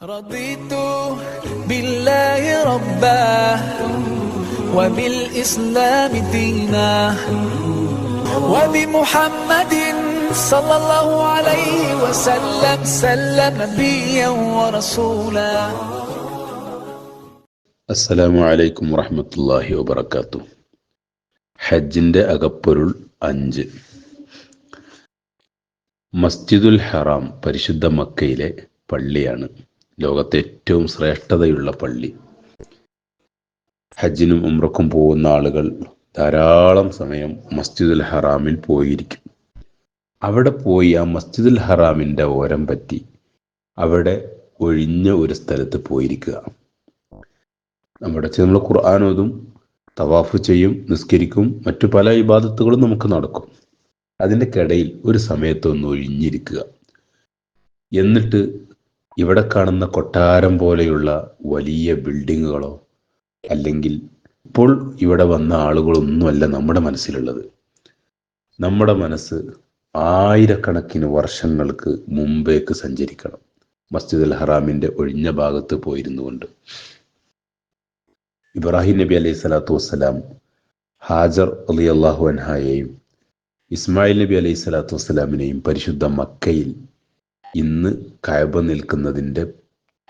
رضيت بالله ربا وبالإسلام دينا وبمحمد صلى الله عليه وسلم سلم نبيا ورسولا അസ്സലാമു അലൈക്കും വറഹമത്തല്ലാഹി വബർക്കാത്തു ഹജ്ജിൻ്റെ അകപ്പൊരുൾ അഞ്ച് മസ്ജിദുൽ ഹറാം പരിശുദ്ധ മക്കയിലെ പള്ളിയാണ് ലോകത്തെ ഏറ്റവും ശ്രേഷ്ഠതയുള്ള പള്ളി. ഹജ്ജിനും ഉമ്രക്കും പോകുന്ന ആളുകൾ ധാരാളം സമയം മസ്ജിദുൽ ഹറാമിൽ പോയിരിക്കും. അവിടെ പോയി ആ മസ്ജിദുൽ ഹറാമിന്റെ ഓരം പറ്റി അവിടെ ഒഴിഞ്ഞ ഒരു സ്ഥലത്ത് പോയിരിക്കുക. നമ്മുടെ നമ്മൾ ഖുർആാനോതും തവാഫ് ചെയ്യും നിസ്കരിക്കും മറ്റു പല ഇബാദത്തുകളും നമുക്ക് നടക്കും. അതിന്റെ കിടയിൽ ഒരു സമയത്തൊന്ന് ഒഴിഞ്ഞിരിക്കുക. എന്നിട്ട് ഇവിടെ കാണുന്ന കൊട്ടാരം പോലെയുള്ള വലിയ ബിൽഡിങ്ങുകളോ അല്ലെങ്കിൽ ഇപ്പോൾ ഇവിടെ വന്ന ആളുകളൊന്നുമല്ല നമ്മുടെ മനസ്സിലുള്ളത്. നമ്മുടെ മനസ്സ് ആയിരക്കണക്കിന് വർഷങ്ങൾക്ക് മുമ്പേക്ക് സഞ്ചരിക്കണം. മസ്ജിദ് അൽ ഹറാമിന്റെ ഒഴിഞ്ഞ ഭാഗത്ത് പോയിരുന്നു കൊണ്ട് ഇബ്രാഹിം നബി അലൈഹി സ്വലാത്തു വസ്സലാം ഹാജർ അലി അള്ളാഹു അൻഹായെയും ഇസ്മായിൽ നബി അലൈഹി സ്വലാത്തു വസ്സലാമിനെയും പരിശുദ്ധ മക്കയിൽ ഇന്ന് കയബ നിൽക്കുന്നതിന്റെ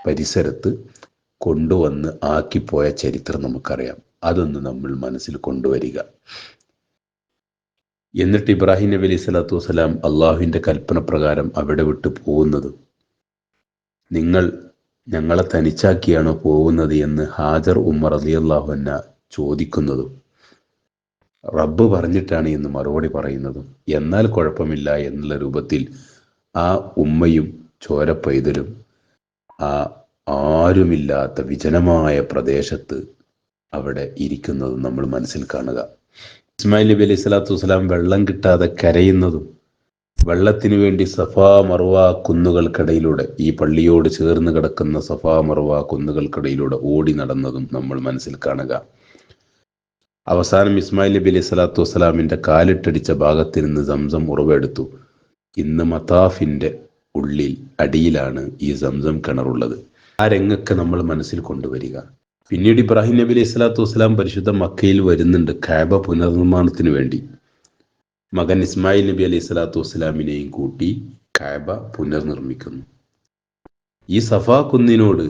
പരിസരത്ത് കൊണ്ടുവന്ന് ആക്കിപ്പോയ ചരിത്രം നമുക്കറിയാം. അതൊന്ന് നമ്മൾ മനസ്സിൽ കൊണ്ടുവരിക. എന്നിട്ട് ഇബ്രാഹിം നബി അലൈഹി സ്വലാത്തു വസ്സലാം അള്ളാഹുവിന്റെ കൽപ്പന പ്രകാരം അവിടെ വിട്ടു പോകുന്നത്. നിങ്ങൾ ഞങ്ങളെ തനിച്ചാക്കിയാണോ പോകുന്നത് എന്ന് ഹാജർ ഉമ്മർ അള്ളാഹു എന്ന ചോദിക്കുന്നതും റബ്ബ് പറഞ്ഞിട്ടാണ് എന്ന് മറുപടി പറയുന്നതും എന്നാൽ കുഴപ്പമില്ല എന്നുള്ള രൂപത്തിൽ ആ ഉമ്മയും ചോര പൈതലും ആ ആരുമില്ലാത്ത വിജനമായ പ്രദേശത്ത് അവിടെ ഇരിക്കുന്നതും നമ്മൾ മനസ്സിൽ കാണുക. ഇസ്മായിൽ നബി അലൈഹി സ്വലാത്തു വസ്സലാം വെള്ളം കിട്ടാതെ കരയുന്നതും വെള്ളത്തിനു വേണ്ടി സഫാ മറുവ കുന്നുകൾക്കിടയിലൂടെ ഈ പള്ളിയോട് ചേർന്ന് കിടക്കുന്ന സഫാ മറുവ കുന്നുകൾക്കിടയിലൂടെ ഓടി നടന്നതും നമ്മൾ മനസ്സിൽ കാണുക. അവസാനം ഇസ്മായിൽ നബി അലൈഹി സ്വലാത്തു വസ്സലാമിന്റെ കാലിട്ടടിച്ച ഭാഗത്ത് നിന്ന് സംസം ഉറവെടുത്തു. ഇന്ന് മതാഫിന്റെ ഉള്ളിൽ അടിയിലാണ് ഈ സംസം കിണറുള്ളത്. ആ രംഗൊക്കെ നമ്മൾ മനസ്സിൽ കൊണ്ടുവരിക. പിന്നീട് ഇബ്രാഹിം നബി അലൈഹി സ്വലാത്തു വസ്സലാം പരിശുദ്ധ മക്കയിൽ വരുന്നുണ്ട് കാബ പുനർനിർമ്മാണത്തിന് വേണ്ടി. മകൻ ഇസ്മായിൽ നബി അലൈഹി സ്വലാത്തു വസ്സലാമിനെയും കൂട്ടി കാബ പുനർനിർമ്മിക്കുന്നു. ഈ സഫാ കുന്നിനോട്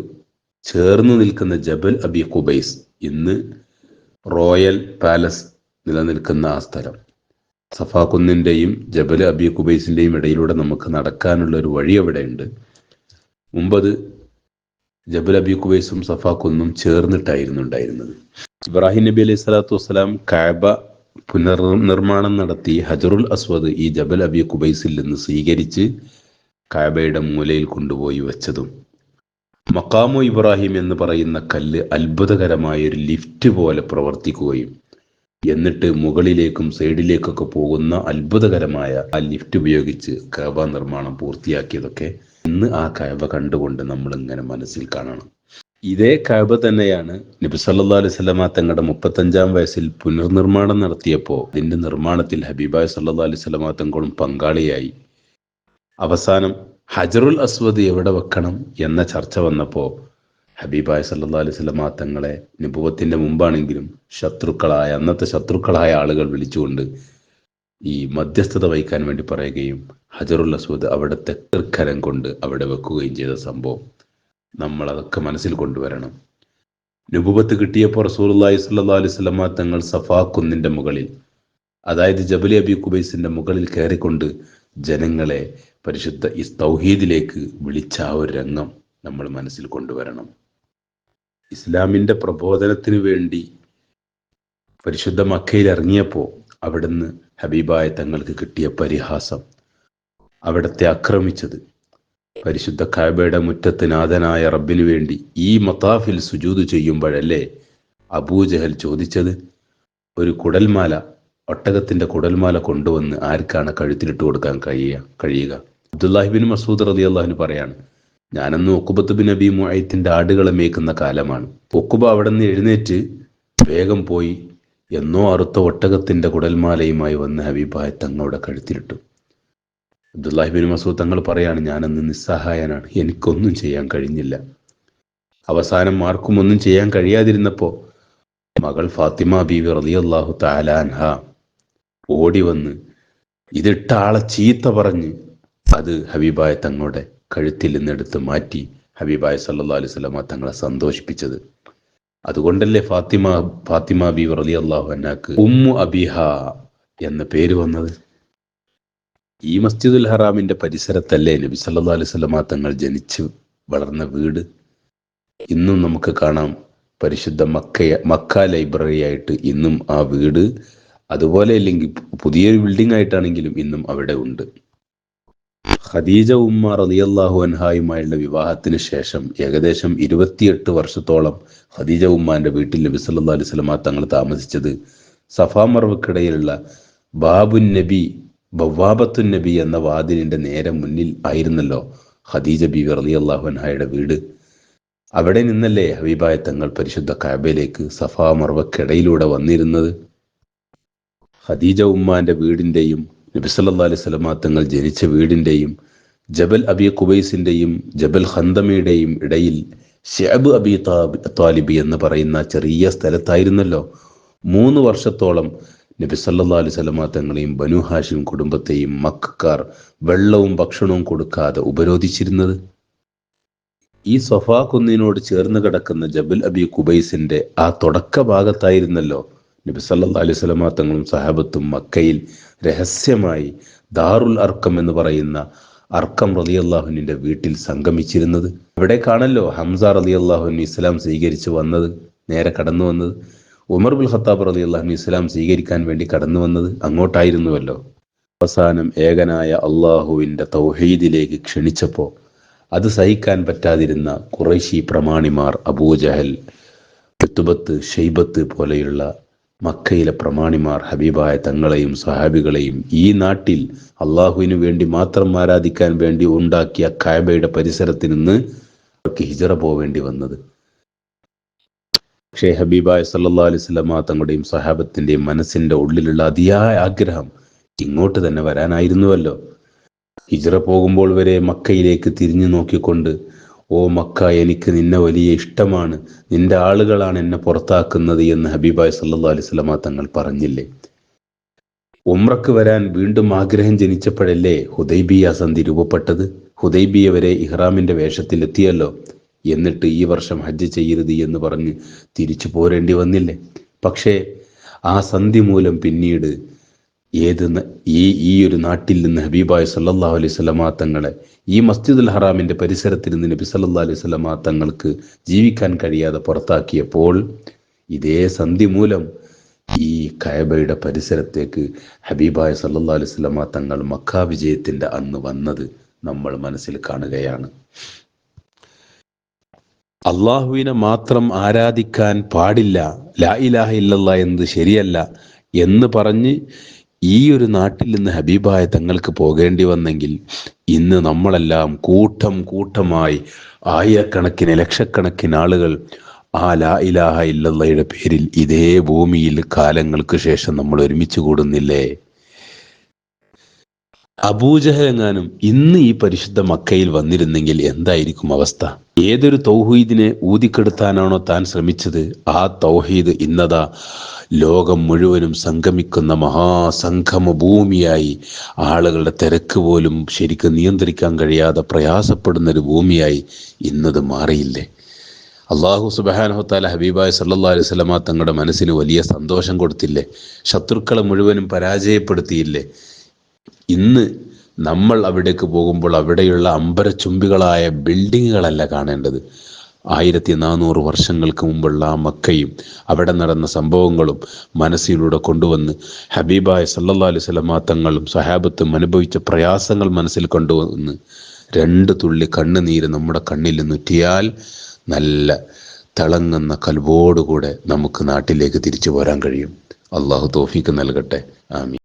ചേർന്ന് നിൽക്കുന്ന ജബൽ അബി ഖുബൈസ് ഇന്ന് റോയൽ പാലസ് നിലനിൽക്കുന്ന ആ സ്ഥലം. സഫാ കുന്നിന്റെയും ജബൽ അബി കുബൈസിന്റെയും ഇടയിലൂടെ നമുക്ക് നടക്കാനുള്ള ഒരു വഴി അവിടെയുണ്ട്. മുമ്പത് ജബൽ അബി കുബൈസും സഫാ കുന്നും ചേർന്നിട്ടായിരുന്നു ഉണ്ടായിരുന്നത് ഇബ്രാഹിം നബി അലൈഹി സ്വലാത്തു വസ്സലാം കാബ പുനർനിർമ്മാണം നടത്തി ഹജറുൽ അസ്വദ് ഈ ജബൽ അബി കുബൈസിൽ നിന്ന് സ്വീകരിച്ച് കാബയുടെ മൂലയിൽ കൊണ്ടുപോയി വെച്ചതും. മക്കാമു ഇബ്രാഹിം എന്ന് പറയുന്ന കല്ല് അത്ഭുതകരമായ ഒരു ലിഫ്റ്റ് പോലെ പ്രവർത്തിക്കുകയും എന്നിട്ട് മുകളിലേക്കും സൈഡിലേക്കൊക്കെ പോകുന്ന അത്ഭുതകരമായ ആ ലിഫ്റ്റ് ഉപയോഗിച്ച് കവ നിർമ്മാണം പൂർത്തിയാക്കിയതൊക്കെ ഇന്ന് ആ കവ കണ്ടുകൊണ്ട് നമ്മൾ ഇങ്ങനെ മനസ്സിൽ കാണണം. ഇതേ കവ തന്നെയാണ് നബി സല്ലാ അലൈഹി സ്വലമ തങ്ങളുടെ മുപ്പത്തഞ്ചാം വയസ്സിൽ പുനർനിർമ്മാണം നടത്തിയപ്പോൾ അതിന്റെ നിർമ്മാണത്തിൽ ഹബീബായ് സല്ലാ അലൈഹി സ്വലമ തങ്ങളും പങ്കാളിയായി. അവസാനം ഹജറുൽ അസ്വദ് എവിടെ വെക്കണം എന്ന ചർച്ച വന്നപ്പോൾ ഹബീബായ് സല്ലാ അലൈഹി സ്വലമ തങ്ങളെ നിപുവത്തിന്റെ മുമ്പാണെങ്കിലും ശത്രുക്കളായ അന്നത്തെ ശത്രുക്കളായ ആളുകൾ വിളിച്ചുകൊണ്ട് ഈ മധ്യസ്ഥത വഹിക്കാൻ വേണ്ടി പറയുകയും ഹജറുൽ അസൂദ് അവിടെ തെക്കർക്കരം കൊണ്ട് അവിടെ വെക്കുകയും ചെയ്ത സംഭവം നമ്മൾ അതൊക്കെ മനസ്സിൽ കൊണ്ടുവരണം. നുപുവത്ത് കിട്ടിയപ്പോൾ സ്വല്ലല്ലാഹു അലൈഹി വസല്ലമ തങ്ങൾ സഫാ കുന്നിന്റെ മുകളിൽ അതായത് ജബലി അബി കുബൈസിന്റെ മുകളിൽ കയറിക്കൊണ്ട് ജനങ്ങളെ പരിശുദ്ധ ഈ തൗഹീദിലേക്ക് വിളിച്ച ആ ഒരു രംഗം നമ്മൾ മനസ്സിൽ കൊണ്ടുവരണം. ഇസ്ലാമിന്റെ പ്രബോധനത്തിന് വേണ്ടി പരിശുദ്ധ മക്കയിൽ ഇറങ്ങിയപ്പോൾ അവിടുന്ന് ഹബീബായ തങ്ങൾക്ക് കിട്ടിയ പരിഹാസം. അവിടത്തെ ആക്രമിച്ചത്. പരിശുദ്ധ കാബയുടെ മുറ്റത്ത് നാഥനായ റബ്ബിനു വേണ്ടി ഈ മത്താഫിൽ സുജൂത് ചെയ്യുമ്പോഴല്ലേ അബൂജഹൽ ചോദിച്ചത്? ഒരു കുടൽമാല ഒട്ടകത്തിന്റെ കുടൽമാല കൊണ്ടുവന്ന് ആർക്കാണ് കഴുത്തിലിട്ട് കൊടുക്കാൻ കഴിയുക? കഴിയുക അബ്ദുല്ലാഹിബിൻ മസൂദ് റതി അള്ളാഹിന് പറയാണ് ഞാനന്ന് ഒക്കുബത്ത് ബിൻ നബി മുഅയത്തിന്റെ ആടുകളെ മേക്കുന്ന കാലമാണ്. ഒക്കുബ അവിടെ നിന്ന് എഴുന്നേറ്റ് വേഗം പോയി എന്നോ അറുത്ത ഒട്ടകത്തിന്റെ കുടൽമാലയുമായി വന്ന് ഹബീബായ തങ്ങളുടെ കഴുത്തിലിട്ടു. അബ്ദുല്ലാഹിബിൻ മസൂദ് തങ്ങൾ പറയാണ് ഞാനന്ന് നിസ്സഹായനാണ്. എനിക്കൊന്നും ചെയ്യാൻ കഴിഞ്ഞില്ല. അവസാനം ആർക്കും ഒന്നും ചെയ്യാൻ കഴിയാതിരുന്നപ്പോൾ മകൾ ഫാത്തിമ ബീവി റളിയല്ലാഹു താലാൻഹ ഓടി വന്ന് ഇതിട്ട ആളെ ചീത്ത പറഞ്ഞ് അത് ഹബീബായ തങ്ങളുടെ കഴുത്തിൽ നിന്നെടുത്ത് മാറ്റി ഹബീബായ സല്ലാ അലൈഹി സ്വലമ തങ്ങളെ സന്തോഷിപ്പിച്ചത്. അതുകൊണ്ടല്ലേ ഫാത്തിമ ഫാത്തിമ ബി റലി അള്ളാഹു അന്നാക്ക് ഉമ്മു അബിഹ എന്ന പേര് വന്നത്? ഈ മസ്ജിദുൽ ഹറാമിന്റെ പരിസരത്തല്ലേ നബി സല്ലാ അലൈഹി സ്വലമ തങ്ങൾ ജനിച്ച് വളർന്ന വീട്? ഇന്നും നമുക്ക് കാണാം പരിശുദ്ധ മക്ക മക്ക ലൈബ്രറി ആയിട്ട് ഇന്നും ആ വീട്. അതുപോലെ അല്ലെങ്കിൽ പുതിയൊരു ബിൽഡിംഗ് ആയിട്ടാണെങ്കിലും ഇന്നും അവിടെ ഉണ്ട്. ഖദീജ ഉമ്മ റളിയല്ലാഹു അൻഹായുമായുള്ള വിവാഹത്തിന് ശേഷം ഏകദേശം ഇരുപത്തിയെട്ട് വർഷത്തോളം ഖദീജ ഉമ്മാന്റെ വീട്ടിൽ നബി സല്ലല്ലാഹു അലൈഹി വസല്ലമ തങ്ങൾ താമസിച്ചത്. സഫാ മർവക്കിടയിലുള്ള ബാബുൻ നബി ബവാബത്തുൻ നബി എന്ന വാതിലിന്റെ നേരെ മുന്നിൽ ആയിരുന്നല്ലോ ഖദീജ ബി റളിയല്ലാഹു അൻഹായുടെ വീട്. അവിടെ നിന്നല്ലേ ഹബീബായ തങ്ങൾ പരിശുദ്ധ കാബയിലേക്ക് സഫാ മർവക്കിടയിലൂടെ വന്നിരുന്നത്? ഖദീജ ഉമ്മാന്റെ വീടിന്റെയും നബി സല്ലല്ലാഹു അലൈഹി വസല്ലമ തങ്ങൾ ജനിച്ച വീടിന്റെയും ജബൽ അബി കുബൈസിന്റെയും ജബൽ ഹന്തമയുടെയും ഇടയിൽ ഷെബ് അബി താലിബി എന്ന് പറയുന്ന ചെറിയ സ്ഥലത്തായിരുന്നല്ലോ. മൂന്ന് വർഷത്തോളം നബി സല്ലാ അലൈഹി വസല്ലമ തങ്ങളെയും ബനു ഹാഷിം കുടുംബത്തെയും മക്കാർ വെള്ളവും ഭക്ഷണവും കൊടുക്കാതെ ഉപരോധിച്ചിരുന്നത്. ഈ സൊഫാ കുന്നിനോട് ചേർന്ന് കിടക്കുന്ന ജബൽ അബി കുബൈസിന്റെ ആ തുടക്ക ഭാഗത്തായിരുന്നല്ലോ നബി സല്ലാ അലൈഹി വസല്ലമ തങ്ങളും സഹാബത്തും മക്കയിൽ രഹസ്യമായി ദാറുൽ അർക്കം എന്ന് പറയുന്ന അർക്കം റളിയല്ലാഹുവിന്റെ വീട്ടിൽ സംഗമിച്ചിരുന്നത്. അവിടെ കാണല്ലോ ഹംസ റളിയല്ലാഹുവിന് ഇസ്ലാം സ്വീകരിച്ച് വന്നത് നേരെ കടന്നു വന്നത്. ഉമർ ബുൽ ഖത്താബ് റളിയല്ലാഹു ഇസ്ലാം സ്വീകരിക്കാൻ വേണ്ടി കടന്നു വന്നത് അങ്ങോട്ടായിരുന്നുവല്ലോ. അവസാനം ഏകനായ അള്ളാഹുവിന്റെ തൗഹീദിലേക്ക് ക്ഷണിച്ചപ്പോൾ അത് സഹിക്കാൻ പറ്റാതിരുന്ന കുറേശി പ്രമാണിമാർ അബൂജഹൽ കുത്തുബത്ത് ഷെയ്ബത്ത് പോലെയുള്ള മക്കയിലെ പ്രമാണിമാർ ഹബീബായ തങ്ങളെയും സഹാബികളെയും ഈ നാട്ടിൽ അള്ളാഹുവിന് വേണ്ടി മാത്രം ആരാധിക്കാൻ വേണ്ടി ഉണ്ടാക്കിയ കായബയുടെ പരിസരത്ത് നിന്ന് അവർക്ക് ഹിജറ പോവേണ്ടി വന്നത്. പക്ഷേ ഹബീബായ സല്ലാ അലൈഹി സ്വലമ തങ്ങളുടെയും സഹാബത്തിന്റെയും മനസ്സിന്റെ ഉള്ളിലുള്ള അതിയായ ആഗ്രഹം ഇങ്ങോട്ട് തന്നെ വരാനായിരുന്നുവല്ലോ. ഹിജറ പോകുമ്പോൾ വരെ മക്കയിലേക്ക് തിരിഞ്ഞു നോക്കിക്കൊണ്ട് ഓ മക്ക എനിക്ക് നിന്നെ വലിയ ഇഷ്ടമാണ്. നിന്റെ ആളുകളാണ് എന്നെ പുറത്താക്കുന്നത് എന്ന് ഹബീബായ് സല്ലാ അലിസ്ലമ തങ്ങൾ പറഞ്ഞില്ലേ? ഉമ്രക്ക് വരാൻ വീണ്ടും ആഗ്രഹം ജനിച്ചപ്പോഴല്ലേ ഹുദൈബിയ സന്ധി രൂപപ്പെട്ടത്? ഹുദൈബിയ വരെ ഇഹ്റാമിന്റെ വേഷത്തിൽ എത്തിയല്ലോ എന്നിട്ട് ഈ വർഷം ഹജ്ജ് ചെയ്യരുത് എന്ന് പറഞ്ഞ് തിരിച്ചു പോരേണ്ടി വന്നില്ലേ? പക്ഷേ ആ സന്ധി മൂലം പിന്നീട് ഏത് ഈ ഈ ഒരു നാട്ടിൽ നിന്ന് ഹബീബായ സല്ലാഹു അലൈഹി സ്വലമാ തങ്ങളെ ഈ മസ്ജിദുൽ ഹറാമിന്റെ പരിസരത്തിൽ നിന്ന് നബി സല്ലാ അലൈഹി സ്വലമാ തങ്ങൾക്ക് ജീവിക്കാൻ കഴിയാതെ പുറത്താക്കിയപ്പോൾ ഇതേ സന്ധി മൂലം ഈ കയബയുടെ പരിസരത്തേക്ക് ഹബീബായ സല്ലാ അലൈഹി സ്വലമാ തങ്ങൾ മക്ക വിജയത്തിന്റെ അന്ന് വന്നത് നമ്മൾ മനസ്സിൽ കാണുകയാണ്. അള്ളാഹുവിനെ മാത്രം ആരാധിക്കാൻ പാടില്ല ലാ ഇലാഹ ഇല്ലല്ല എന്നത് ശരിയല്ല എന്ന് പറഞ്ഞ് ഈ ഒരു നാട്ടിൽ നിന്ന് ഹബീബായ തങ്ങൾക്ക് പോകേണ്ടി വന്നെങ്കിൽ ഇന്ന് നമ്മളെല്ലാം കൂട്ടം കൂട്ടമായി ആയിരക്കണക്കിന് ലക്ഷക്കണക്കിന് ആളുകൾ ആ ലാ ഇലാഹ ഇല്ലയുടെ പേരിൽ ഇതേ ഭൂമിയിൽ കാലങ്ങൾക്ക് ശേഷം നമ്മൾ ഒരുമിച്ച് കൂടുന്നില്ലേ? അബൂജഹലെങ്ങാനും ഇന്ന് ഈ പരിശുദ്ധ മക്കയിൽ വന്നിരുന്നെങ്കിൽ എന്തായിരിക്കും അവസ്ഥ? ഏതൊരു തൗഹീദിനെ ഊതിക്കെടുത്താനാണോ താൻ ശ്രമിച്ചത്? ആ തൗഹീദ് ഇന്നതാ ലോകം മുഴുവനും സംഗമിക്കുന്ന മഹാസംഗമ ഭൂമിയായി ആളുകളുടെ തിരക്ക് പോലും ശരിക്കും നിയന്ത്രിക്കാൻ കഴിയാതെ പ്രയാസപ്പെടുന്ന ഒരു ഭൂമിയായി ഇന്നത് മാറിയില്ലേ? അള്ളാഹു സുബാനഹുത്താല ഹബീബായ് സല്ലാ അലൈഹി സ്വലമ തങ്ങളുടെ മനസ്സിന് വലിയ സന്തോഷം കൊടുത്തില്ലേ? ശത്രുക്കളെ മുഴുവനും പരാജയപ്പെടുത്തിയില്ലേ? ഇന്ന് നമ്മൾ അവിടേക്ക് പോകുമ്പോൾ അവിടെയുള്ള അമ്പരച്ചുംബികളായ ബിൽഡിങ്ങുകളല്ല കാണേണ്ടത്. ആയിരത്തി നാനൂറ് വർഷങ്ങൾക്ക് മുമ്പുള്ള ആ മക്കയും അവിടെ നടന്ന സംഭവങ്ങളും മനസ്സിലൂടെ കൊണ്ടുവന്ന് ഹബീബായ സല്ലാ അലൈഹി സ്വലമാ തങ്ങളും സഹാബത്തും അനുഭവിച്ച പ്രയാസങ്ങൾ മനസ്സിൽ കൊണ്ടുവന്ന് രണ്ട് തുള്ളി കണ്ണുനീര് നമ്മുടെ കണ്ണിൽ നുറ്റിയാൽ നല്ല തിളങ്ങുന്ന കൽവോടുകൂടെ നമുക്ക് നാട്ടിലേക്ക് തിരിച്ചു പോരാൻ കഴിയും. അള്ളാഹു തോഫിക്ക് നൽകട്ടെ. ആമീൻ.